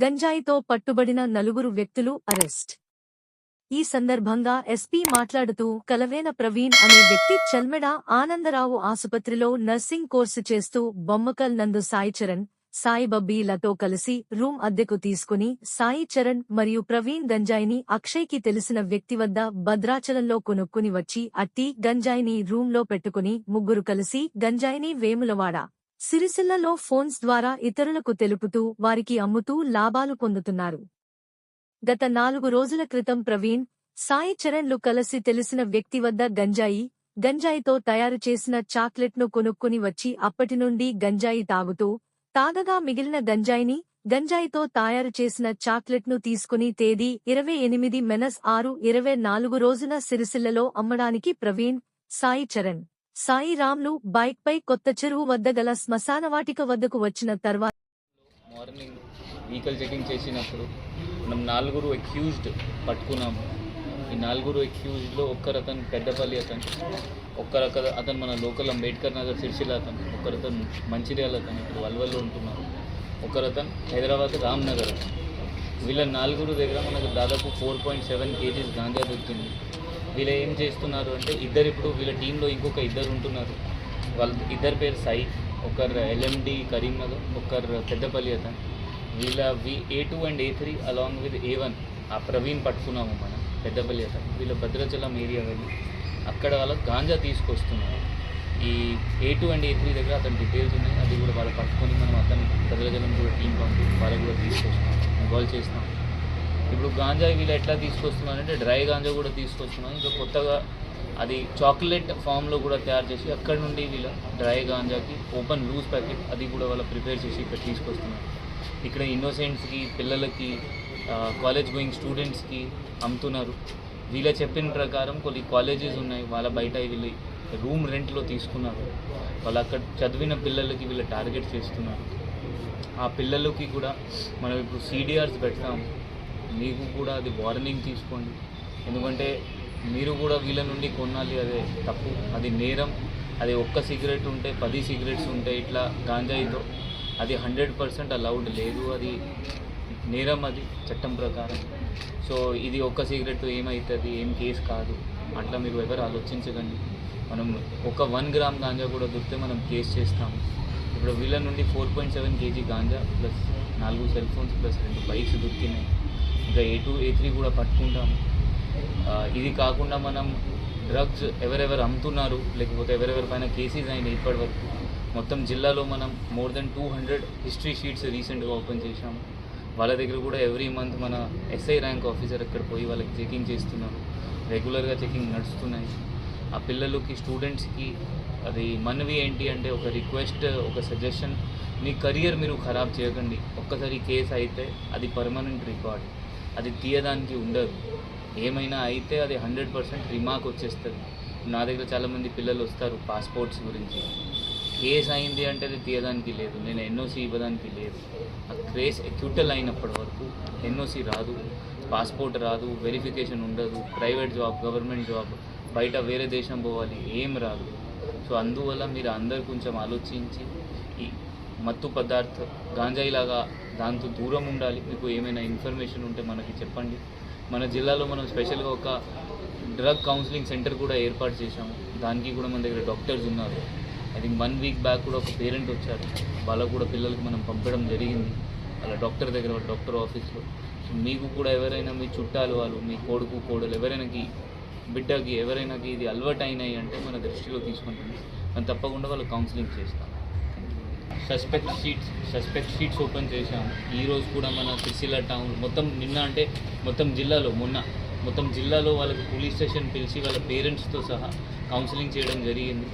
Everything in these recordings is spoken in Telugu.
గంజాయితో పట్టుబడిన నలుగురు వ్యక్తులు అరెస్ట్. ఈ సందర్భంగా ఎస్పీ మాట్లాడుతూ కలవేన ప్రవీణ్ అనే వ్యక్తి చల్మెడ ఆనందరావు ఆసుపత్రిలో నర్సింగ్ కోర్సు చేస్తూ బొమ్మకల్ నందు సాయి చరణ్ సాయి బబ్బీలతో కలిసి రూమ్ అద్దెకు తీసుకుని సాయి చరణ్ మరియు ప్రవీణ్ గంజాయిని అక్షయ్కి తెలిసిన వ్యక్తి వద్ద భద్రాచలంలో కొనుక్కుని వచ్చి అట్టి గంజాయిని రూంలో పెట్టుకుని ముగ్గురు కలిసి గంజాయిని వేములవాడ సిరిసిల్లలో ఫోన్స్ ద్వారా ఇతరులకు తెలుపుతూ వారికి అమ్ముతూ లాభాలు పొందుతున్నారు. గత నాలుగు రోజుల క్రితం ప్రవీణ్ సాయి చరణ్లు కలిసి తెలిసిన వ్యక్తి వద్ద గంజాయి గంజాయితో తయారు చేసిన చాక్లెట్ను కొనుక్కుని వచ్చి అప్పటి నుండి గంజాయి తాగుతూ తాగగా మిగిలిన గంజాయిని గంజాయితో తయారు చేసిన చాక్లెట్ను తీసుకుని తేదీ ఇరవై ఎనిమిది మెనస్ ఆరు ఇరవై నాలుగు రోజున సిరిసిల్లలో అమ్మడానికి ప్రవీణ్ సాయి చరణ్ సాయిరామ్లు బైక్పై కొత్త చెరువు వద్ద గల శ్మశానవాటిక వద్దకు వచ్చిన తర్వాత మార్నింగ్ వెహికల్ చెకింగ్ చేసినప్పుడు మనం నలుగురు అక్యూజ్డ్ పట్టుకున్నాము. ఈ నలుగురు అక్యూజ్డ్లో ఒక్కరు అతను పెద్దపల్లి అతను ఒక్కరు అతను మన లోకల్ అంబేద్కర్ నగర్ సిరిసిల్ల అతను ఒక్కరు అతను మంచిర్యాల అతను ఇప్పుడు వల్వల్లో ఉంటున్నారు ఒకరు అతను హైదరాబాద్ రామ్ నగర్ వీళ్ళ నలుగురు దగ్గర మనకు దాదాపు four point seven KGs ganja దొరికింది. వీళ్ళు ఏం చేస్తున్నారు అంటే ఇద్దరు ఇప్పుడు వీళ్ళ టీంలో ఇంకొక ఇద్దరు ఉంటున్నారు. వాళ్ళ ఇద్దరు పేరు సాయి ఒకరు ఎల్ఎండి కరీంనగర్ ఒకరు పెద్దపల్లి అతను. వీళ్ళ వి A two and A three along with A one ఆ ప్రవీణ్ పట్టుకున్నాము మనం పెద్దపల్లి అతను. వీళ్ళ భద్రాచలం ఏరియా వెళ్ళి. అక్కడ వాళ్ళ గాంజా తీసుకొస్తున్నారు. ఈ A two and A three దగ్గర అతని డీటెయిల్స్ ఉన్నాయి అది కూడా వాళ్ళు పట్టుకొని మనం అతను భద్రాచలం కూడా టీం పంపి వాళ్ళకి కూడా తీసుకొస్తాం ఇన్వాల్వ్ చేస్తాం ఇప్పుడు గాంజా వీళ్ళు ఎట్లా తీసుకొస్తున్నారు అంటే డ్రై గాంజా కూడా తీసుకొస్తున్నాం ఇంకా కొత్తగా అది చాక్లెట్ ఫామ్లో కూడా తయారు చేసి అక్కడ నుండి వీళ్ళ డ్రై గాంజాకి ఓపెన్ లూజ్ ప్యాకెట్ అది కూడా వాళ్ళ ప్రిపేర్ చేసి ఇక్కడ తీసుకొస్తున్నారు. ఇక్కడ ఇన్నోసెంట్స్కి పిల్లలకి కాలేజ్ గోయింగ్ స్టూడెంట్స్కి అమ్ముతున్నారు. వీళ్ళ చెప్పిన ప్రకారం కొన్ని కాలేజెస్ ఉన్నాయి. వాళ్ళ బయట వీళ్ళు రూమ్ రెంట్లో తీసుకున్నారు. వాళ్ళు అక్కడ చదివిన పిల్లలకి వీళ్ళు టార్గెట్ చేస్తున్నారు. ఆ పిల్లలకి కూడా మనం ఇప్పుడు సీడీఆర్స్ పెడతాం. మీకు కూడా అది వార్నింగ్ తీసుకోండి. ఎందుకంటే మీరు కూడా వీళ్ళ నుండి కొనాలి అదే తప్పు. అది నేరం. అది ఒక్క సిగరెట్ ఉంటే పది సిగరెట్స్ ఉంటే ఇట్లా గాంజాయితో అది హండ్రెడ్ పర్సెంట్ అలౌడ్ లేదు. అది నేరం అది చట్టం ప్రకారం. సో ఇది ఒక్క సిగరెట్ ఏమవుతుంది ఏం కేసు కాదు. అట్లా మీరు ఎవరు ఆలోచించకండి. మనం ఒక వన్ గ్రామ్ గాంజా కూడా దొరికితే మనం కేసు చేస్తాం ఇప్పుడు వీళ్ళ నుండి four point seven KG ganja plus నాలుగు సెల్ ఫోన్స్ ప్లస్ రెండు బైక్స్ దొరికినాయి. ఇంకా ఏ టూ ఏ త్రీ కూడా పట్టుకుంటాము ఇది కాకుండా మనం డ్రగ్స్ ఎవరెవరు అమ్ముతున్నారు లేకపోతే ఎవరెవరి పైన కేసెస్ అయినాయి ఇప్పటి వరకు మొత్తం జిల్లాలో మనం more than two hundred history sheets రీసెంట్గా ఓపెన్ చేశాము వాళ్ళ దగ్గర కూడా ఎవ్రీ మంత్ మన ఎస్ఐ ర్యాంక్ ఆఫీసర్ అక్కడ పోయి వాళ్ళకి చెకింగ్ చేస్తున్నారు. రెగ్యులర్గా చెకింగ్ నడుస్తున్నాయి. ఆ పిల్లలకి స్టూడెంట్స్కి అది మనవి ఏంటి అంటే ఒక రిక్వెస్ట్ ఒక సజెషన్. మీ కెరియర్ మీరు ఖరాబ్ చేయకండి. ఒక్కసారి కేసు అయితే అది పర్మనెంట్ రికార్డ్. అది తీయడానికి ఉండదు. ఏమైనా అయితే అది హండ్రెడ్ పర్సెంట్ రిమార్క్ వచ్చేస్తుంది. నా దగ్గర చాలామంది పిల్లలు వస్తారు పాస్పోర్ట్స్ గురించి. కేస్ అయింది అంటే అది తీయడానికి లేదు. నేను ఎన్ఓసి ఇవ్వడానికి లేదు. ఆ క్రేజ్ ఎక్యూటల్ అయినప్పటి వరకు ఎన్ఓసి రాదు పాస్పోర్ట్ రాదు వెరిఫికేషన్ ఉండదు ప్రైవేట్ జాబ్ గవర్నమెంట్ జాబ్ బయట వేరే దేశం పోవాలి ఏం రాదు. సో అందువల్ల మీరు అందరు కొంచెం ఆలోచించి ఈ మత్తు పదార్థ గాంజాయిలాగా దాంతో దూరం ఉండాలి. మీకు ఏమైనా ఇన్ఫర్మేషన్ ఉంటే మనకి చెప్పండి. మన జిల్లాలో మనం స్పెషల్గా ఒక డ్రగ్ కౌన్సిలింగ్ సెంటర్ కూడా ఏర్పాటు చేశాము. దానికి కూడా మన దగ్గర డాక్టర్స్ ఉన్నారు. I think one week back కూడా ఒక పేరెంట్ వచ్చారు. వాళ్ళకు కూడా పిల్లలకి మనం పంపడం జరిగింది. అలా డాక్టర్ దగ్గర డాక్టర్ ఆఫీస్లో. సో మీకు కూడా ఎవరైనా మీ చుట్టాలు వాళ్ళు మీ కొడుకు కోడలు ఎవరైనాకి బిడ్డకి ఎవరైనాకి ఇది అలవాటు అయినాయి అంటే మన దృష్టిలో తీసుకుంటుంది. మనం తప్పకుండా వాళ్ళు కౌన్సిలింగ్ చేస్తాం. Suspect sheets suspect sheets open చేశాము ఈ రోజు కూడా మన సిరిసిల్ల టౌన్ మొత్తం నిన్న అంటే మొత్తం జిల్లాలో మొన్న మొత్తం జిల్లాలో వాళ్ళకి పోలీస్ స్టేషన్ పిలిచి వాళ్ళ పేరెంట్స్తో సహా కౌన్సిలింగ్ చేయడం జరిగింది.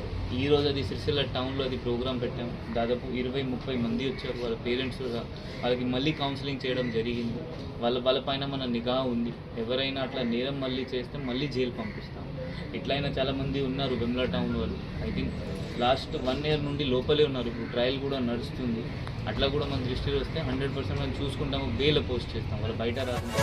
ఈ రోజు అది సిరిసిల్ల టౌన్లో అది ప్రోగ్రామ్ పెట్టాం. దాదాపు ఇరవై ముప్పై మంది వచ్చారు వాళ్ళ పేరెంట్స్ సహా. వాళ్ళకి మళ్ళీ కౌన్సిలింగ్ చేయడం జరిగింది. వాళ్ళ వాళ్ళపైన మన నిఘా ఉంది. ఎవరైనా అట్లా నేరం మళ్ళీ చేస్తే మళ్ళీ జైలు పంపిస్తాం. ఎట్లయినా చాలామంది ఉన్నారు వెమ్లా టౌన్ వాళ్ళు. I think last one year నుండి లోపలే ఉన్నారు. ఇప్పుడు ట్రయల్ కూడా నడుస్తుంది. అట్లా కూడా మన దృష్టిలో వస్తే హండ్రెడ్ పర్సెంట్ మనం చూసుకుంటాము. బేల పోస్ట్ చేస్తాం. వాళ్ళు బయట రాకుండా